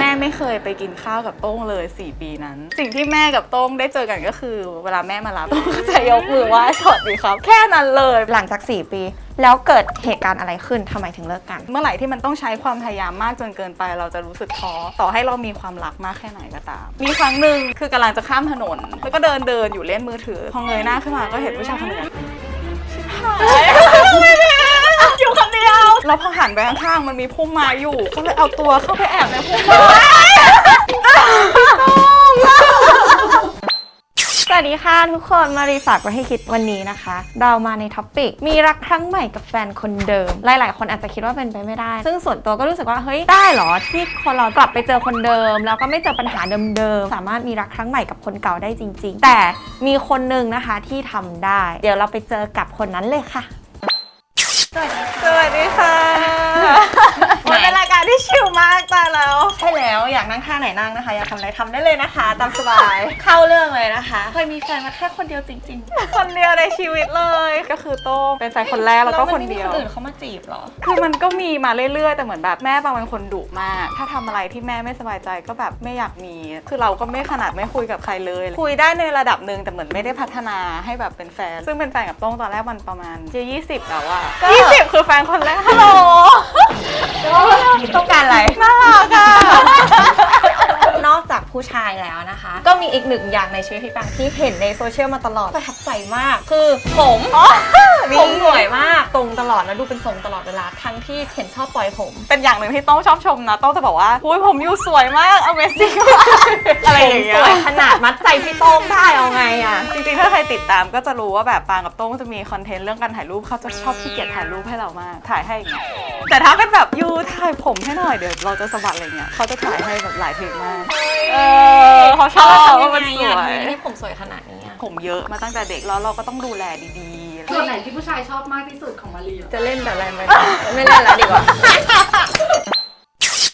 แม่ไม่เคยไปกินข้าวกับโต้งเลย 4 ปีนั้น สิ่งที่แม่กับโต้งได้เจอกันก็คือ เวลาแม่มารับโต้งก็จะยกมือไหว้สวัสดีครับ แค่นั้นเลย หลังจาก 4 ปี แล้วเกิดเหตุการณ์อะไรขึ้นทำไมถึงเลิกกัน เมื่อไหร่ที่มันต้องใช้ความพยายามมากจนเกินไปเราจะรู้สึกท้อต่อให้เรามีความรักมากแค่ไหนก็ตาม มีครั้งหนึ่งคือกำลังจะข้ามถนน แล้วก็เดินเดินอยู่เล่นมือถือพอเงยหน้าขึ้นมาก็เห็นผู้ชายคนหนึ่งอะชิบหายอยู่คนเดียว แล้วพอหันไปข้างๆมันมีพุ่มไม้อยู่ ก็เลยเอาตัวเข้าไปแอบในพุ่มไม้สวัสดีค่ะทุกคนมารีฝากไว้ให้คิดวันนี้นะคะ เรามาในท็อปปิกมีรักครั้งใหม่กับแฟนคนเดิม หลาย ๆ คนอาจจะคิดว่าเป็นไปไม่ได้ ซึ่งส่วนตัวก็รู้สึกว่าเฮ้ยได้เหรอที่คนเรากลับไปเจอคนเดิม แล้วก็ไม่เจอปัญหาเดิม ๆ สามารถมีรักครั้งใหม่กับคนเก่าได้จริง ๆ แต่มีคนหนึ่งนะคะที่ทำได้ เดี๋ยวเราไปเจอกับคนนั้นเลยค่ะ สวัสดีค่ะมันเป็นรายการ ที่ชิลมากตายแล้ว ใช่แล้วอยากนั่งท่าไหนนั่งนะคะ อยากทำอะไรทำได้เลยนะคะ ตามสบาย เข้าเรื่องเลยนะคะ เคยมีแฟนมาแค่คนเดียวจริงๆ คนเดียวในชีวิตเลย ก็คือโต้งเป็นแฟนคนแรกแล้วก็มัคนไม่มีเดียวคนอื่นเขามาจีบเหรอ คือมันก็มีมาเรื่อยๆ แต่เหมือนแบบแม่บางเป็นคนดุมาก ถ้าทำอะไรที่แม่ไม่สบายใจก็แบบไม่อยากมี คือเราก็ไม่ขนาดไม่คุยกับใครเลย คุยได้ในระดับหนึ่งแต่เหมือนไม่ได้พัฒนาให้แบบเป็นแฟน ซึ่งเป็นแฟนกับโต้งตอนแรกมันประมาณจะยี่สิบแล้วอะยี่สิบคือแฟนคนแรกฮัลโหลต้องการอะไรน่ารักอะ ผู้ชายแล้วนะคะ ก็มีอีกหนึ่งอย่างในชีวิตพี่ปังที่เห็นในโซเชียลมาตลอดประทับใจมาก คือผมผมสวยมากตรงตลอดแล้วดูเป็นทรงตลอดเวลาทั้งที่เห็นชอบปล่อยผม เป็นอย่างหนึ่งที่โต้งชอบชมนะโต้งจะบอกว่าอุ้ยผมยูสวยมาก Amazing มากอะไรอย่างเงี้สยวยขนาดมัดใจพี่โต้งได้เอาไงอะจริงๆถ้าใครติดตามก็จะรู้ว่าแบบปางกับโต้งจะมีคอนเทนต์เรื่องการถ่ายรูปเขาจะชอบขี้เกียจถ่ายรูปให้เรามากถ่ายให้อย่างเงี้ยแต่ถ้าเป็นแบบยูถ่ายผมให้หน่อยเดี๋ยวเราจะสะบัดอะไรเงี้ยเขาจะถ่ายให้แบบหลายเทคมากเออเขาชอบทำยัว่างมันไงสอะวยทำไมให้ผมสวยขนาดนี้อะผมเยอะมาตั้งแต่เด็กแล้วเราก็ต้องดูแลดีๆ ส่วนไหนที่ผู้ชายชอบมากที่สุดของมารีอะจะเล่นแต่อะไรไม่ไม่เล่นแล้วดีกว่า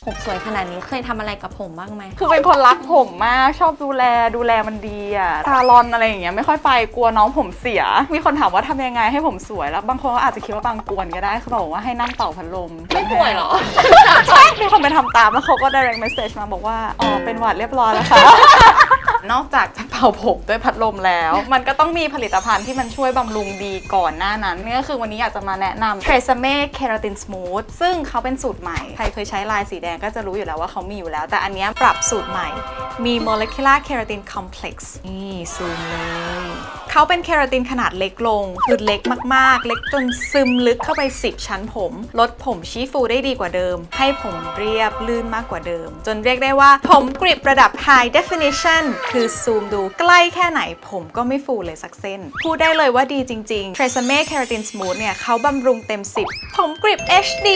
ผมสวยขนาดนี้เคยทำอะไรกับผมบ้างไหม คือเป็นคนรักผมมากชอบดูแลดูแลมันดีอะซาลอนอะไรอย่างเงี้ยไม่ค่อยไปกลัวน้องผมเสีย มีคนถามว่าทำยังไงให้ผมสวยแล้วบางคนก็อาจจะคิดว่าบางกวนก็ได้เขาบอกว่าให้นั่งเป่าพัดลมไม่ป่วยเหรอ ใช่มีคนไปทำตามแล้วเขาก็ direct message มาบอกว่าอ๋อเป็นหวัดเรียบร้อยแล้วค่ะนอกจากจะเป่าผมด้วยพัดลมแล้ว มันก็ต้องมีผลิตภัณฑ์ที่มันช่วยบำรุงดีก่อนหน้านั้นนี่ก็คือวันนี้อยากจะมาแนะนำ Tresemme Keratin Smooth ซึ่งเขาเป็นสูตรใหม่ ใครเคยใช้ลายสีแดงก็จะรู้อยู่แล้วว่าเขามีอยู่แล้ว แต่อันนี้ปรับสูตรใหม่ มี Molecular Keratin Complex นี่ซูมเลยเขาเป็นเคราตินขนาดเล็กลง คือเล็กมากๆ เล็กจนซึมลึกเข้าไป 10 ชั้นผม ลดผมชี้ฟูได้ดีกว่าเดิม ให้ผมเรียบลื่นมากกว่าเดิม จนเรียกได้ว่าผมกริบระดับ High Definition คือซูมดูใกล้แค่ไหนผมก็ไม่ฟูเลยสักเส้น พูดได้เลยว่าดีจริงๆ Tresemme Keratin Smooth เนี่ยเขาบำรุงเต็ม 10 ผมกริบ HD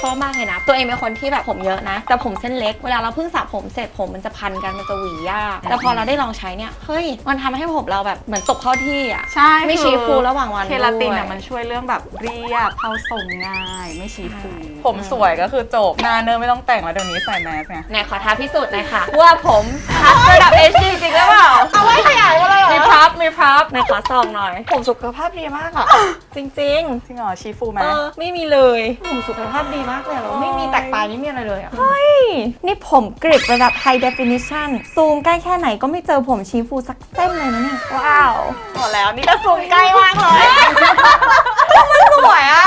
ชอบมากเลยนะ ตัวเองเป็นคนที่แบบผมเยอะนะ แต่ผมเส้นเล็ก เวลาเราเพิ่งสระผมเสร็จผมมันจะพันกันมันจะหวียากแต่พอเราได้ลองใช้เนี่ย เฮ้ย มันทำให้ผมเราแบบเหมือนตกเข้าที่อะใช่ไม่ชี้ฟูระหว่างวันเคราตินด้วยอะมันช่วยเรื่องแบบเรียบเข้าทรงง่ายไม่ชี้ฟูผมสวยก็คือจบหน้าเนอร์ไม่ต้องแต่งแล้วเดี๋ยวนี้ใส่แมสไงไหนขอท้าพิสูจน์หน่อยค่ะว่าผมทัดระดับ HD จริงหรือเปล่า เอาไว้ขยายมาเลยมีพร็อพมีพร็อพไหนขอส่องหน่อย ผมสุขภาพดีมากอะ จริงจริงเหรอชี้ฟูไหมๆเออไม่มีเลย ผมสุขภาพดีมากเลยแล้วไม่มีแตกปลายไม่มีอะไรเลยอะ เฮ้ย นี่ผมกริบระดับ High Definition ซูมใกล้แค่ไหนก็ไม่เจอผมชี้ฟูสักเส้นเลยนะเนี่ย ว้าว หมดแล้วนี่ก็ซูมใกล้มากเลย มันสวยอะ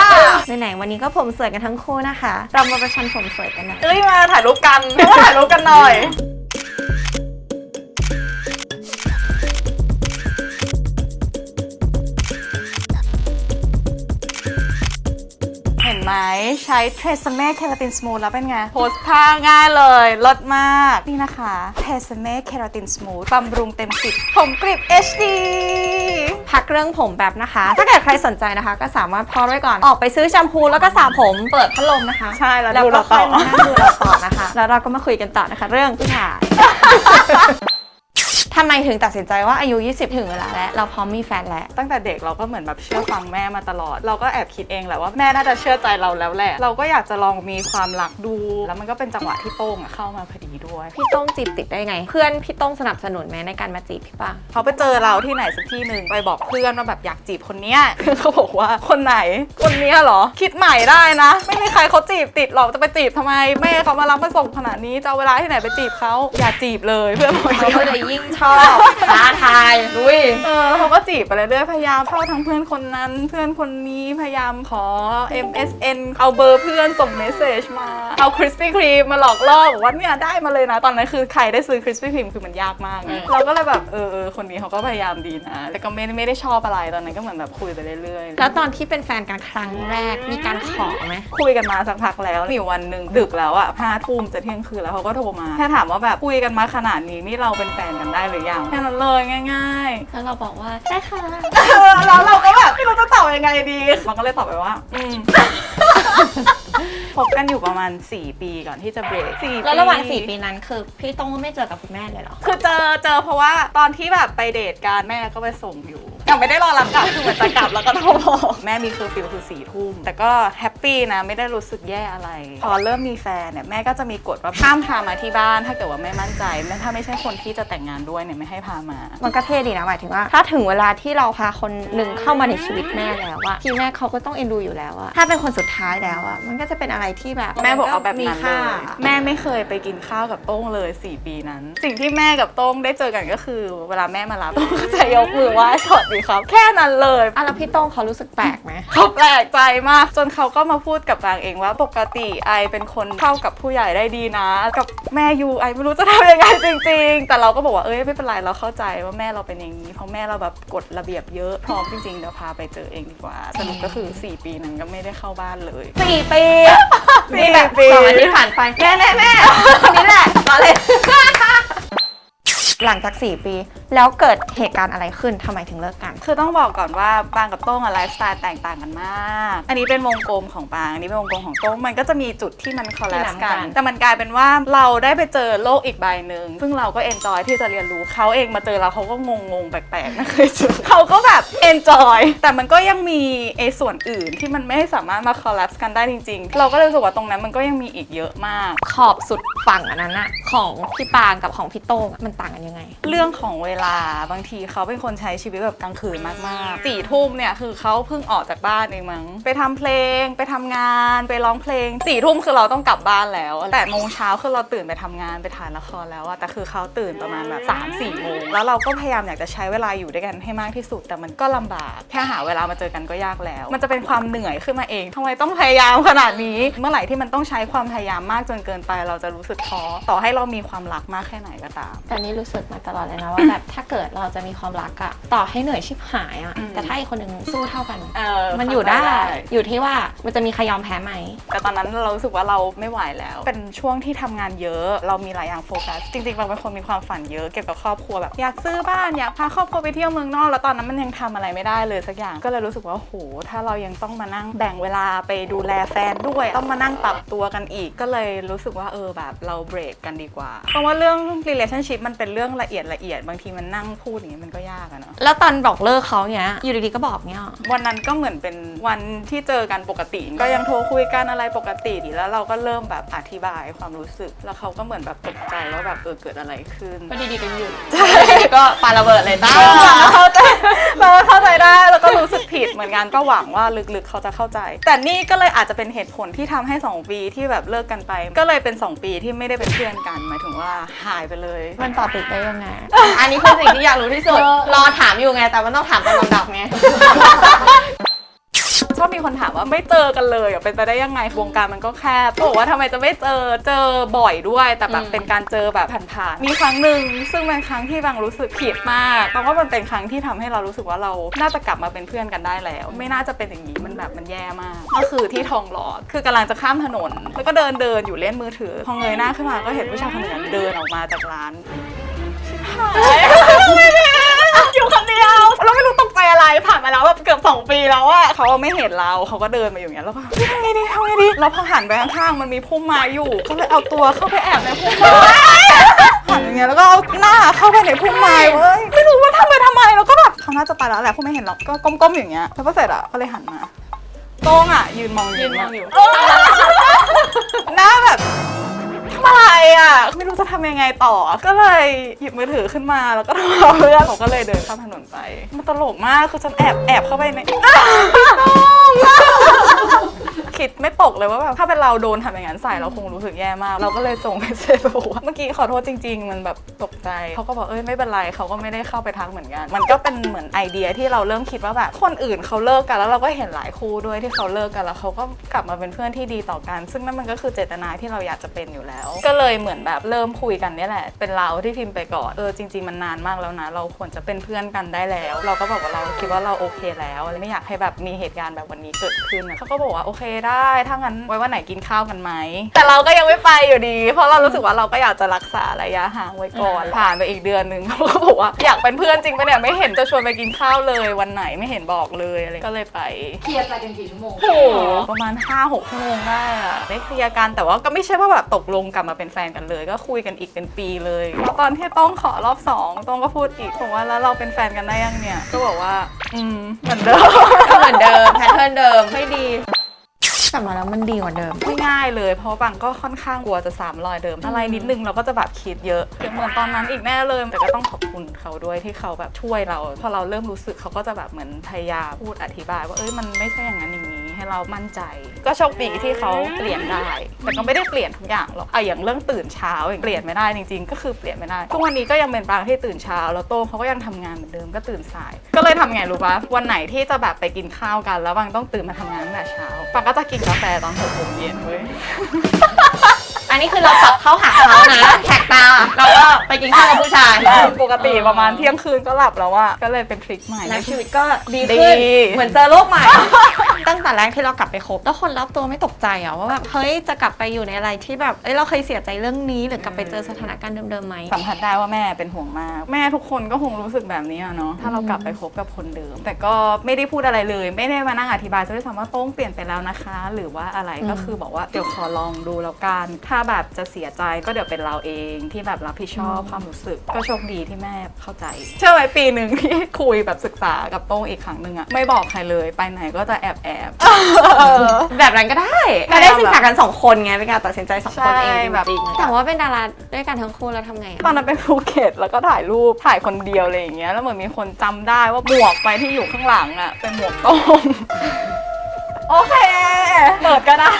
ไหนๆวันนี้ก็ผมสวยกันทั้งคู่นะคะ เรามาประชันผมสวยกันหน่อย เอ้ยมาถ่ายรูปกันมาถ่ายรูปกันหน่อย เห็นไหมใช้ Tresemme Keratin Smooth แล้วเป็นไง โพสท่าง่ายเลยลดมาก นี่นะคะ Tresemme Keratin Smooth บำรุงเต็มสิบผมกริบ HD พักเรื่องผมแบบนะคะ ถ้าเกิดใครสนใจนะคะ ก็สามารถพอไว้ก่อนออกไปซื้อแชมพูแล้วก็สระผมเปิดพัดลมนะคะ ใช่แล้วแล้วดูก็เราค่ต่อยอมานั่งดูเราต่อนะคะ แล้วเราก็มาคุยกันต่อนะคะ เรื่องผู้ชาย ทำไมถึงตัดสินใจว่าอายุ 20 ถึงเวลาแล้ว เราพร้อมมีแฟนแล้ว ตั้งแต่เด็กเราก็เหมือนแบบเชื่อฟังแม่มาตลอด เราก็แอบคิดเองแหละว่าแม่น่าจะเชื่อใจเราแล้วแหละ เราก็อยากจะลองมีความรักดู แล้วมันก็เป็นจังหวะที่โต้งอะเข้ามาพอดีด้วย พี่โต้งจีบติดได้ไง เพื่อนพี่โต้งสนับสนุนไหมในการมาจีบพี่ปางเขาไปเจอเราที่ไหนสักที่หนึ่งไปบอกเพื่อนว่าแบบอยากจีบคนเนี้ย เขาบอกว่าคนไหน คนเนี้ยเหรอ คิดใหม่ได้นะ ไม่มีใครเขาจีบติดหรอกจะไปจีบทำไมแม่เขามารับมาส่งขนาดนี้จะเอาเวลาที่ไหนไปจีบเขาอย่าจีบเลยเพื่อนบอก เขาก็เลยยิ่งชอบท้าทายลุย เออเขาก็จีบไปเรื่อยๆพยายามเข้าทั้งเพื่อนคนนั้น เพื่อนคนนี้พยายามขอ MSN เอาเบอร์เพื่อนส่งเมสเซจมา เอาคริสปี้ครีมมาหลอกล่อบอกว่าเนี่ยได้มาเลยนะ ตอนนั้นคือใครได้ซื้อคริสปี้ครีมคือมันยากมากไงเราก็เลยแบบเออเออคนนี้เขาก็พยายามดีนะ แต่ก็ไม่ได้ไม่ได้ชอบอะไรตอนนั้นก็เหมือนแบบคุยไปเรื่อยๆ แล้วตอนที่เป็นแฟนกันครั้งแรกมีการขอไหม คุยกันมาสักพักแล้วมีอยู่วันหนึ่งดึกแล้วอะห้าทุ่มจะเที่ยงคืนแล้วเขาก็โทรมา แค่ถามว่าแบบคุยกันมาขนาดนี้นี่เราเป็นแฟนกันได้หรือยังแค่นั้นเลยง่าย ๆ แล้วเราบอกว่าได้ค่ะแล้วเราก็แบบไม่รู้จะตอบยังไงดี มันก็เลยตอบไปว่า อืมคบกันอยู่ประมาณ 4 ปีก่อนที่จะเบรกสี่แล้วระหว่าง4ปีนั้นคือ พี่โต้งก็ไม่เจอกับคุณแม่เลยเหรอ คือเจอเจอเพราะว่าตอนที่แบบไปเดทกันแม่ก็ไปส่งอยู่ ยังไม่ได้รอรับกลับคือเหมือนจะกลับแล้วก็โทรบอกแม่มีเคอร์ฟิวคือสี่ทุ่มแต่ก็แฮปปี้นะไม่ได้รู้สึกแย่อะไร พอเริ่มมีแฟนเนี่ยแม่ก็จะมีกฎว่าห้ามพามาที่บ้าน ถ้าเกิดว่าไม่มั่นใจแม่ถ้าไม่ใช่คนที่จะแต่งงานด้วยเนี่ยไม่ให้พามา มันก็เท่ดีนะหมายถึงว่า ถ้าถึงเวลาที่เราพาคนหนึ่งเข้ามาในชีวิตแม่แล้วอะพี่แม่เขาก็ต้องเอ็นดูอยู่แล้วอะถ้าเป็นคนสุดท้ายแล้วอะมันก็จะเป็นอะไรที่แบบแม่บอกเอาแบบมีนั้นเลค่ายแม่ไม่เคยไปกินข้าวกับโต้งเลย 4 ปีนั้น สิ่งที่แม่กับโต้งได้เจอกันก็คือ เวลาแม่มารับโต้งก็จะยกมือไหว้สวัสดีครับ แค่นั้นเลยอะแล้วพี่โต้งเขารู้สึกแปลกไหมเขาแปลกใจมาก จนเขาก็มาพูดกับปางเองว่าปกติไอเป็นคนเข้ากับผู้ใหญ่ได้ดีนะ กับแม่ยูไอไม่รู้จะทำยังไงจริง ๆ แต่เราก็บอกว่าเอ้ยไม่เป็นไรเราเข้าใจว่าแม่เราเป็นอย่างนี้ เพราะแม่เราแบบกฎระเบียบเยอะพร้อมจริงๆเดี๋ยวพาไปเจอเองดีกว่าสรุปก็คือ 4 ปีนั้นก็ไม่ได้เข้าบ้านเลยสี่ปีสี่นี่แบบปีสองอาทิตย์ผ่านไปแม่แม่แม่คนนี้แหละมาเลย หลังจาก 4 ปี แล้วเกิดเหตุการณ์อะไรขึ้นทำไมถึงเลิกกัน คือต้องบอกก่อนว่าปางกับโต้งอะไลฟ์สไตล์แตกต่างกันมาก อันนี้เป็นวงกลมของปาง อันนี้เป็นวงกลมของโต้ง มันก็จะมีจุดที่มันคอลลาที่สหลังกักัน น แต่มันกลายเป็นว่าเราได้ไปเจอโลกอีกใบหนึ่งซึ่งเราก็เอนจอยที่จะเรียนรู้เขาเองมาเจอเราเขาก็งงงๆแปลกๆไม่เคยเจอเขาก็แบบ เอนจอยแต่มันก็ยังมีไอ้ส่วนอื่นที่มันไม่สามารถมาคอลลาสกันได้จริง ๆ เราก็เลยรู้สึกว่าตรงนั้นมันก็ยังมีอีกเยอะมาก ขอบสุดฝั่งอันนั้นอะของพี่ปางกับของพี่โต้งอะมันต่างกันยังไง เรื่องของเวลาบางทีเขาเป็นคนใช้ชีวิตแบบกลางคืนมากๆสี่ทุ่มเนี่ยคือเขาเพิ่งออกจากบ้านเองมั้งไปทำเพลง ไปทำงาน ไปร้องเพลงสี่ทุ่มคือเราต้องกลับบ้านแล้วแต่โมงเช้าคือเราตื่นไปทำงานไปถ่ายละครแล้วอะแต่คือเขาตื่นประมาณแบบสามสี่โมงแล้วเราก็พยายามอยากจะใช้เวลาอยู่ด้วยกันให้มากที่สุดแต่มันก็ลำบาก แค่หาเวลามาเจอกันก็ยากแล้ว มันจะเป็นความเหนื่อยขึ้นมาเองทำไมต้องพยายามขนาดนี้ เมื่อไหร่ที่มันต้องใช้ความพยายามมากจนเกินไป เราจะรู้สึกท้อต่อให้เรามีความรักมากแค่ไหนก็ตาม แต่นี่รู้สึกมาตลอดเลยนะว่าแบบถ้าเกิดเราจะมีความรักอะ ต่อให้เหนื่อยชิบหายอะอืม แต่ถ้าอีกคนหนึ่งสู้เท่ากัน เออมันอยู่ได้เข้าใจอยู่ที่ว่ามันจะมีใครยอมแพ้ไหม แต่ตอนนั้นเรารู้สึกว่าเราไม่ไหวแล้ว เป็นช่วงที่ทำงานเยอะ เรามีหลายอย่างโฟกัส จริงๆ เราเป็นคนมีความฝันเยอะเกี่ยวกับครอบครัวแบบอยากซื้อบ้านอยากพาครอบครัวไปเที่ยวเมืองนอก แล้วตอนนั้นมันยังทำอะไรไม่ได้เลยสักอย่าง ก็เลยรู้สึกว่าโห ถ้าเรายังต้องมานั่งแบ่งเวลาไปดูแลแฟนด้วย ต้องมานั่งปรับตัวกันอีก ก็เลยรู้สึกว่าเออแบบเราเบรกกันดีกว่า เพราะว่าเรื่อง relationship มันเป็นเรื่องละเอียดละเอียด บางทีมันนั่งพูดอย่างนี้มันก็ยากอะเนาะแล้วตอนบอกเลิกเขาเนี้ย อยู่ดีๆก็บอกเนี้ยหรอวันนั้นก็เหมือนเป็นวันที่เจอกันปกติ ก็ยังโทรคุยกันอะไรปกติแล้วเราก็เริ่มแบบอธิบายความรู้สึก แล้วเขาก็เหมือนแบบตกใจว่าแบบเออเกิดอะไรขึ้น ก็ดีๆกันอยู่ก็ปาระเบิดเลยจ้าเราเข้าใจเราเข้าใจได้แล้วก็รู้สึกผิดเหมือนกันก็หวังว่าลึกๆเขาจะเข้าใจ แต่นี่ก็เลยอาจจะเป็นเหตุผลที่ทำให้ 2 ปีที่แบบเลิกกันไป ก็เลยเป็น 2 ปีที่ไม่ได้เป็นเพื่อนกันหมายถึงว่าหายไปเลย มันต่อติดได้ยังไง อันนี้คือสิ่งที่อยากรู้ที่สุดรอถามอยู่ไงแต่มันต้องถามตามลำดับไง ชอบมีคนถามว่าไม่เจอกันเลยอะเป็นไปได้ยังไงวงการมันก็แคบก็บอกว่าทำไมจะไม่เจอเจอบ่อยด้วย แต่แบบอืม เป็นการเจอแบบผ่านๆมีครั้งหนึ่งซึ่งเป็นครั้งที่บางรู้สึกผิดมากเพราะว่ามันเป็นครั้งที่ทำให้เรารู้สึกว่าเราน่าจะกลับมาเป็นเพื่อนกันได้แล้ว ไม่น่าจะเป็นอย่างนี้มันแบบมันแย่มากก็คือที่ทองหล่อคือกำลังจะข้ามถนน แล้วก็เดินเดินอยู่เล่นมือถือพอเงยหน้าขึ้นมาก็เห็นผู้ชายคนหนึ่งเดินออกมาจากร้าน ปีแล้วอะเขาไม่เห็นเราเขาก็เดินมาอยู่อย่างเงี้ยแล้วก็เฮ้ยทำไงดีทำไงดีแล้วพอหันไปข้างๆมันมีพุ่มไม้อยู่ก็เลยเอาตัวเข้าไปแอบในพุ่มไม้พอหันอย่างเงี้ยแล้วก็เอาหน้าเข้าไปในพุ่มไม้เว้ยไม่รู้ว่าทำไปทำไมแล้วก็แบบเขาน่าจะไปแล้วแหละพวกไม่เห็นหรอกก็ก้มๆอย่างเงี้ยแล้วพอเสร็จอะก็เลยหันมาโต้งอะยืนมองยืนมองอยู่หน้าแบบ ทำอะไรอะ ไม่รู้จะทำยังไงต่อ ก็เลยหยิบมือถือขึ้นมาแล้วก็โทรเพื่อนผมก็เลยเดินข้ามถนนไป มันตลกมากคือฉันแอบแอบเข้าไปใน คิดไม่ตกเลยว่าแบบถ้าเป็นเราโดนทำอย่างนั้นใส่เราคงรู้สึกแย่มาก เราก็เลยส่งเมสเซจไปบอกว่าเมื่อกี้ขอโทษจริง ๆ มันแบบตกใจเขาก็บอกเอ้ยไม่เป็นไรเขาก็ไม่ได้เข้าไปทักเหมือนกัน มันก็เป็นเหมือนไอเดียที่เราเริ่มคิดว่าแบบคนอื่นเขาเลิกกันแล้วเราก็เห็นหลายคู่ด้วยที่เขาเลิกกันแล้วเขาก็กลับมาเป็นเพื่อนที่ดีต่อกัน ซึ่งนั่นมันก็คือเจตนาที่เราอยากจะเป็นอยู่แล้ว ก็เลยเหมือนแบบเริ่มคุยกันนี่แหละ เป็นเราที่พิมพ์ไปก่อนเออจริง ๆ มันนานมากแล้วนะ เราควรจะเป็นเพื่อนกันได้แล้ว เราก็บอกว่าเราคิดว่าเราโอเคแล้วไม่อยากให้แบบมีเหตุการณ์แบบวันนี้เกิดขึ้นเขาก็บอกว่าโอเคได้ ถ้างั้นไว้วันไหนกินข้าวกันไหม แต่เราก็ยังไม่ไปอยู่ดี เพราะเรารู้สึกว่าเราก็อยากจะรักษาระยะห่างไว้ก่อน ผ่านไปอีกเดือนหนึ่งเขาก็บอกว่าอยากเป็นเพื่อนจริงปะเนี่ยไม่เห็นจะชวนไปกินข้าวเลยวันไหนไม่เห็นบอกเลยอะไรก็เลยไป เคลียร์ใจกันกี่ชั่วโมง โอ้โหประมาณ 5-6ชั่วโมงได้อะได้เคลียร์กันแต่ว่าก็ไม่ใช่ว่าแบบตกลงกลับมาเป็นแฟนกันเลย ก็คุยกันอีกเป็นปีเลยแล้วตอนที่ต้องขอรอบสองต้องก็พูดอีกบอกว่าแล้วเราเป็นแฟนกันได้ยังเนี่ยก็บอกว่า อืมเหมือนเดิม เหมือนเดิมแพทเทิร์นเดิมไม่ดี กลับมาแล้วมันดีกว่าเดิมไม่ง่ายเลย เพราะบางก็ค่อนข้างกลัวจะสามรอยเดิม อะไรนิดนึงเราก็จะแบบคิดเยอะเหมือนตอนนั้นอีกแน่เลยแต่ก็ต้องขอบคุณเขาด้วยที่เขาแบบช่วยเรา พอเราเริ่มรู้สึกเขาก็จะแบบเหมือนพยายามพูดอธิบาย ว่าเอ้ยมันไม่ใช่อย่างนั้นอย่างนี้ ให้เรามั่นใจ ก็โชคดีที่เขาเปลี่ยนได้ แต่ก็ไม่ได้เปลี่ยนทุกอย่างหรอกอะอย่างเรื่องตื่นเช้าอย่างเปลี่ยนไม่ได้จริงๆ ก็คือเปลี่ยนไม่ได้ทุกวันนี้ก็ยังเป็นปรางที่ตื่นเช้า แล้วโต้งเขาก็ยังทำงานเหมือนเดิมก็ตื่นสาย ก็เลยทำไงรู้ปะวันไหนที่จะแบบไปกินข้าวกัน แล้วบางต้องตื่นมาทำงานตั้งแต่เช้าปางก็จะกินกาแฟตอนหกโมงเย็นเว้ยอั นนี้คือเราปรับเข้าหาเขานะแท็กตาเราก็ไปกินข้าวกับผู้ชายปกติประมาณเที่ยงคืนก็หลับแล้วอะก็เลยเป็นทริคใหม่ แล้วชีวิตก็ดีดีขึ้น เหมือนเจอโลกใหม่ ตั้งแต่แรกที่เรากลับไปคบแล้วคนรอบตัวไม่ตกใจเหรอว่าแบบเฮ้ยจะกลับไปอยู่ในอะไรที่แบบเอ้ยเราเคยเสียใจเรื่องนี้หรือกลับไปเจอสถานการณ์เดิมๆไหมสัมผัสได้ว่าแม่เป็นห่วงมาก แม่ทุกคนก็คงรู้สึกแบบนี้อะเนาะถ้าเรากลับไปคบกับคนเดิม แต่ก็ไม่ได้พูดอะไรเลย ไม่ได้มานั่งอธิบายซะด้วยซ้ำว่าโต้งเปลี่ยนไปแล้วนะคะ หรือว่าอะไรอืมก็คือบอกว่าเดี๋ยวขอลองดูแล้วกันถ้าแบบจะเสียใจก็เดี๋ยวเป็นเราเองที่แบบรับผิดชอบความรู้สึก ก็โชคดีที่แม่เข้าใจ เชื่อไหมปีหนึ่งที่คุยแบบศึกษากับโต้งอีกครั้งหนึ่งอะไม่บอกใครเลยไปไหนก็จะแอบแอบแบบนั้นก็ได้ก็ได้ศึกษากันสองคนไงเป็นการตัดสินใจสองคนเองใช่จแบบริงๆแต่ว่าเป็นดาราด้วยกันทั้งคู่แล้วทำไงอะตอนนั้นไปภูเก็ตแล้วก็ถ่ายรูปถ่ายคนเดียวอะไรอย่างเงี้ยแล้วเหมือนมีคนจำได้ว่าหมวกไปที่อยู่ข้างหลังอะเป็นหมวกโต้ง โอเค เปิดก็ได้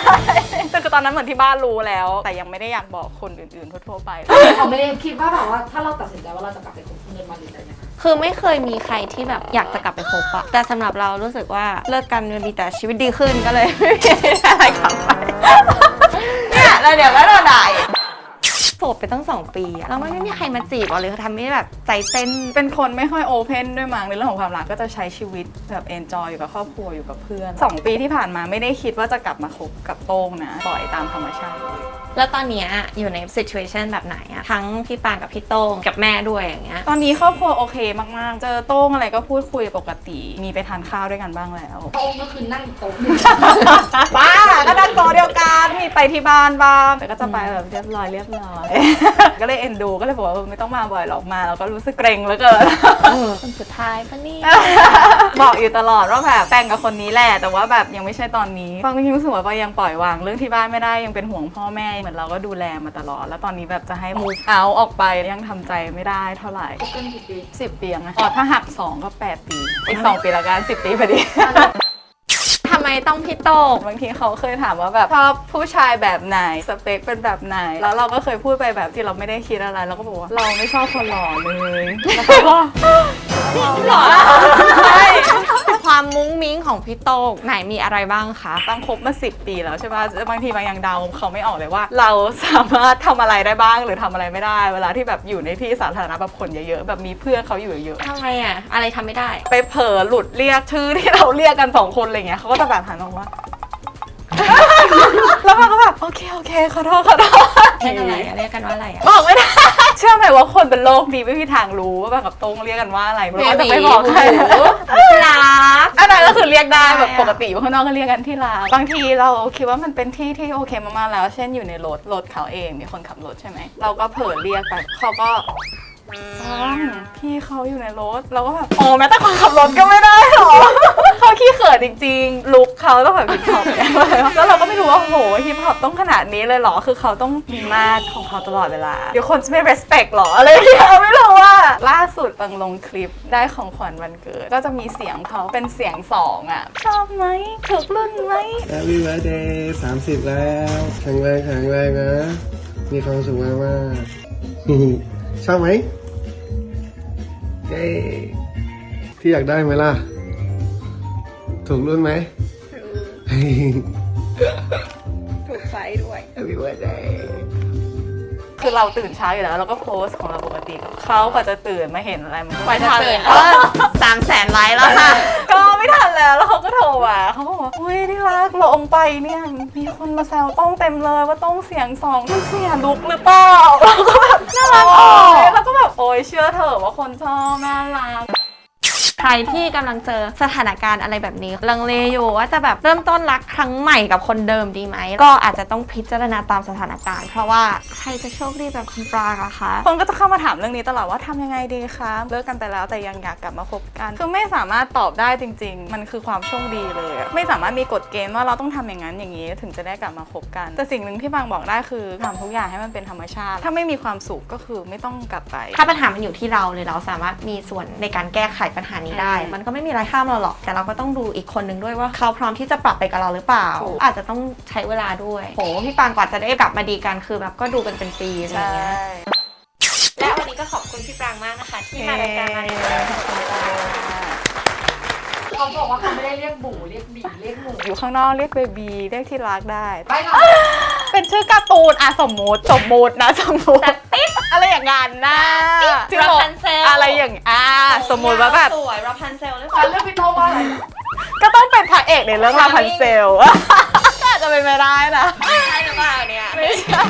แต่คือตอนนั้นเหมือนที่บ้านรู้แล้ว แต่ยังไม่ได้อยากบอกคนอื่นๆทั่วๆไป เขาไม่ได้คิดว่าแบบว่าถ้าเราตัดสินใจว่าเราจะกลับไปคบเงินมาหรืออะไรเนี่ยคือไม่เคยมีใครที่แบบอยากจะกลับไปคบอะแต่สำหรับเรารู้สึกว่าเลิกกันมันดีแต่ชีวิตดีขึ้นก็เลยไม่มีอะไรกลับไปเนี่ยแล้วเดี๋ยวก็โดนด่าอีกโส ดไปตั้งสองปีอะแล้วไม่มีใครมาจีบหรอเขาทำให้แบบใจเต้น เป็นคนไม่ค่อยโอเพนด้วยมั้งในเรื่องของความรักก็จะใช้ชีวิตแบบเอนจอยอยู่กับครอบครัวอยู่กับเพื่อนสองปีที่ผ่านมาไม่ได้คิดว่าจะกลับมาคบกับโต้งนะปล่อยตามธรรมชาติเลย แล้วตอนเนี้ยอยู่ใน situation แบบไหนอะทั้งพี่ปางกับพี่โต้งกับแม่ด้วยอย่างเงี้ย ตอนนี้ครอบครัวโอเคมาก ๆ เจอโต้งอะไรก็พูดคุยปกติ มีไปทานข้าวด้วยกันบ้างแล้ว โต๊ะก็คือนั่งโต๊ะบ้าก็ดังโตะเดียวกันมีไปที่บ้านบ้างแต่ก็จะไปแบบเรียบร้อยเรียบร้อย ก็เลยเอ็นดูก็เลยบอกว่าเออไม่ต้องมาบ่อยหรอกมาแล้วก็รู้สึกเกรงเหลือเกิน คนสุดท้ายปะนี่บอกอยู่ตลอดว่าแบบแต่งกับคนนี้แหละแต่ว่าแบบยังไม่ใช่ตอนนี้ฟังก็ยังรู้สึกว่าปายังปล่อยวางเรื่องที่บ้านไม่ได้ยังเป็นห่วงพ่อแม่เหมือนเราก็ดูแลมาตลอด แล้วตอนนี้แบบจะให้ move out ออกไปยังทำใจไม่ได้เท่าไหร่คบกันกี่ปีสิบปียังไงอ๋อถ้าหักสองก็แปดปี อีกสองปีละกันสิบปีพอดี ทำไมต้องพี่โต้งบางทีเขาเคยถามว่าแบบชอบผู้ชายแบบไหนสเปคเป็นแบบไหน แล้วเราก็เคยพูดไปแบบที่เราไม่ได้คิดอะไรเราก็บอกว่าเราไม่ชอบคนหล่อเลยแล้วเขาก็หรอใช่ ความมุ้งมิ้งของพี่โต้งไหนมีอะไรบ้างคะ ตั้งคบมาสิปีแล้วใช่ปะบางทีบางยังเดาเขาไม่ออกเลยว่า เราสามารถทำอะไรได้บ้างหรือทำอะไรไม่ได้ เวลาที่แบบอยู่ในที่สาธารณะแบบคนเยอะๆแบบมีเพื่อนเขาอยู่เยอะทำไมอะอะไรทำไม่ได้ไปเผลอหลุดเรียกชื่อที่เราเรียกกันสองคนอะไรเงี้ยเขาก็จะแบบหันมองว่า แล้วมันก็แบบโอเคโอเคขอโทษขอโทษ เรียกอะไรอะเรียกกันว่าอะไรอะบอกไม่ได้ เชื่อไหมว่าคนเป็นโรคนี้ไม่มีทางรู้ว่าแบบกับตรงเรียกกันว่าอะไรเราก็จะไม่บอกใครรักอันนั้ นก็คือเรียกได้แบบใช่อะปกติข้างนอกก็เรียกกันที่ร้านบางทีเราคิดว่ามันเป็นที่ที่โอเคมากๆแล้ว เช่นอยู่ในรถรถเขาเองมีคนขับรถใช่ไหมเราก็เผลอเรียกไปเขาก็ต้องพี่เขาอยู่ในรถเราก็แบบโอ้แม้แต่คนขับรถก็ไม่ได้หรอ เขาขี้เขินจริงๆ ลุกเขาต้องแบบฮิปฮอปเนี่ยแล้วเราก็ไม่รู้ว่าโอ้โหฮิปฮอปต้องขนาดนี้เลยเหรอ คือเขาต้องมีมาตรของเขาตลอดเวลา เดี๋ยวคนจะไม่ respect หรออะไรอย่างเงี้ยไม่รู้ว่า ล่าสุดปังลงคลิปได้ของขวัญวันเกิด ก็จะมีเสียงเขาเป็นเสียงสองอะ ชอบไหมถูกรุ่นไหม Happy birthday สามสิบแล้วแข็งแรงแข็งแรงนะ มีความสุขมากมากๆ ชอบไหมเย้ที่อยากได้ไหมล่ะ ถูกรุ่นไหมถูกไฟด้วย Happy birthday คือเราตื่นเช้าอยู่แล้วเราก็โพสต์ของเราปกติเขากว่าจะตื่นมาเห็นอะไรมันก็ไปไม่จะทันตื่นแล้วก็สามแสนไลค์แล้วค่ะ ก็ไม่ทันแล้วแล้วเขาก็โทรมาเขาก็บอกว่าอุ้ยที่รักลงไปเนี่ยมีคนมาแซวต้องเต็มเลยว่าต้องเสียงสองมันเสียลุกหรือเปล่าเราก็แบบน่ารักอะแล้วก็แบบโอ้ยเชื่อเถอะว่าคนชอบน่ารักใค รที่กำลังเจอสถานการณ์อะไรแบบนี้ ลังเลอยู่ว่าจะแบบเริ่มต้นรักครั้งใหม่กับคนเดิมดีไหม ก็อาจจะต้องพิจารณาตามสถานการณ์ เพราะว่าใครจะโชคดีแบบคุณปรางอะคะคนก็จะเข้ามาถามเรื่องนี้ตลอดว่าทำยังไงดีคะเลิกกันไปแล้วแต่ยังอยากกลับมาคบกัน คือไม่สามารถตอบได้จริง ๆ มันคือความโชคดีเลยอะไม่สามารถมีกฎเกณฑ์ว่าเราต้องทำอย่างนั้นอย่างนี้ถึงจะได้กลับมาคบกัน แต่สิ่งหนึ่งที่บางบอกได้คือทำทุกอย่างให้มันเป็นธรรมชาติ ถ้าไม่มีความสุขก็คือไม่ต้องกลับไป ถ้าปัญหามันอยู่ที่เราเลยเราสามารถมีส่วนในการแก้ไขปัญหานี้ได้อืมมันก็ไม่มีอะไรห้ามเราหรอก แต่เราก็ต้องดูอีกคนนึงด้วยว่าเขาพร้อมที่จะปรับไปกับเราหรือเปล่าถูกอาจจะต้องใช้เวลาด้วยโหพี่ปางกว่าจะได้กลับมาดีกันคือแบบก็ดูกันเป็นปีอะไรอย่างเงี้ยและวันนี้ก็ขอบคุณพี่ปรางมากนะคะ ที่มารายการมาในวันนี้เขาบอกว่าเขาไม่ได้เรียกบูเรียกบีเรียกหมูอยู่ข้างนอกเรียกเบบีเรียกที่รักได้ ไปค่ะเป็นชื่อการ์ตูนอะสมมติสมมตินะสมมติ อะไรอย่างงั้นนะชื่อรับพันเซลอะไรอย่างอ่าสมมติว่าแบบสวยรับพันเซลหรือเปฉัล่านเลือกพี่โตว่าอะไรก็ต้องเป็นพระเอกในเรื่องราวพันเซลก็อาจจะเป็นไม่ได้นะใช่หรือเปล่าเนี่ย ไม่ใช่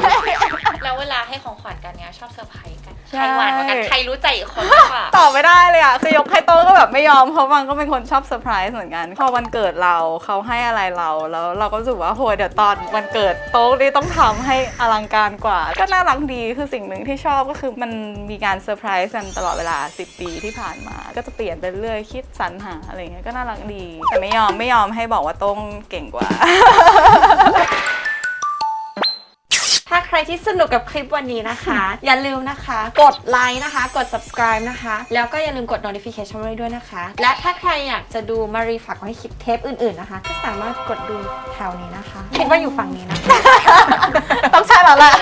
แล้วเวลาให้ของขวัญกันเนี้ยชอบเซอร์ไพรส์กัน ใช่ใครหวานกว่ากันใครรู้ใจอีกคนมากกว่าตอบไม่ได้เลยอะ คือยกให้โต้ก็แบบไม่ยอม เพราะบางก็เป็นคนชอบเซอร์ไพรส์เหมือนกันพอวันเกิดเราเขาให้อะไรเราแล้วเราก็รู้สึกว่าโหยเดี๋ยวตอนวันเกิดโต๊ะนี่ต้องทำให้อลังการกว่า ก็น่ารักดีคือสิ่งหนึ่งที่ชอบก็คือมันมีการเซอร์ไพรส์กันตลอดเวลา 10 ปีที่ผ่านมา ก็จะเปลี่ยนไปเรื่อยคิดสรรหาอะไรเงี้ยก็น่ารักดี แต่ไม่ยอมไม่ยอมให้บอกว่าโต้งเก่งกว่าถ้าใค รที่สนุกกับคลิปวันนี้นะคะ อย่าลืมนะคะ กดไลค์นะคะ กด subscribe นะคะ แล้วก็อย่าลืมกด notification ไว้ด้วยนะคะ และถ้าใครอยากจะดูมารีฝากไว้ให้คลิปเทปอื่นๆนะคะ ก็สามารถกดดูแถวนี้นะคะ คิดว่าอยู่ฝั่งนี้นะคะต้องใช่แล้วแหละ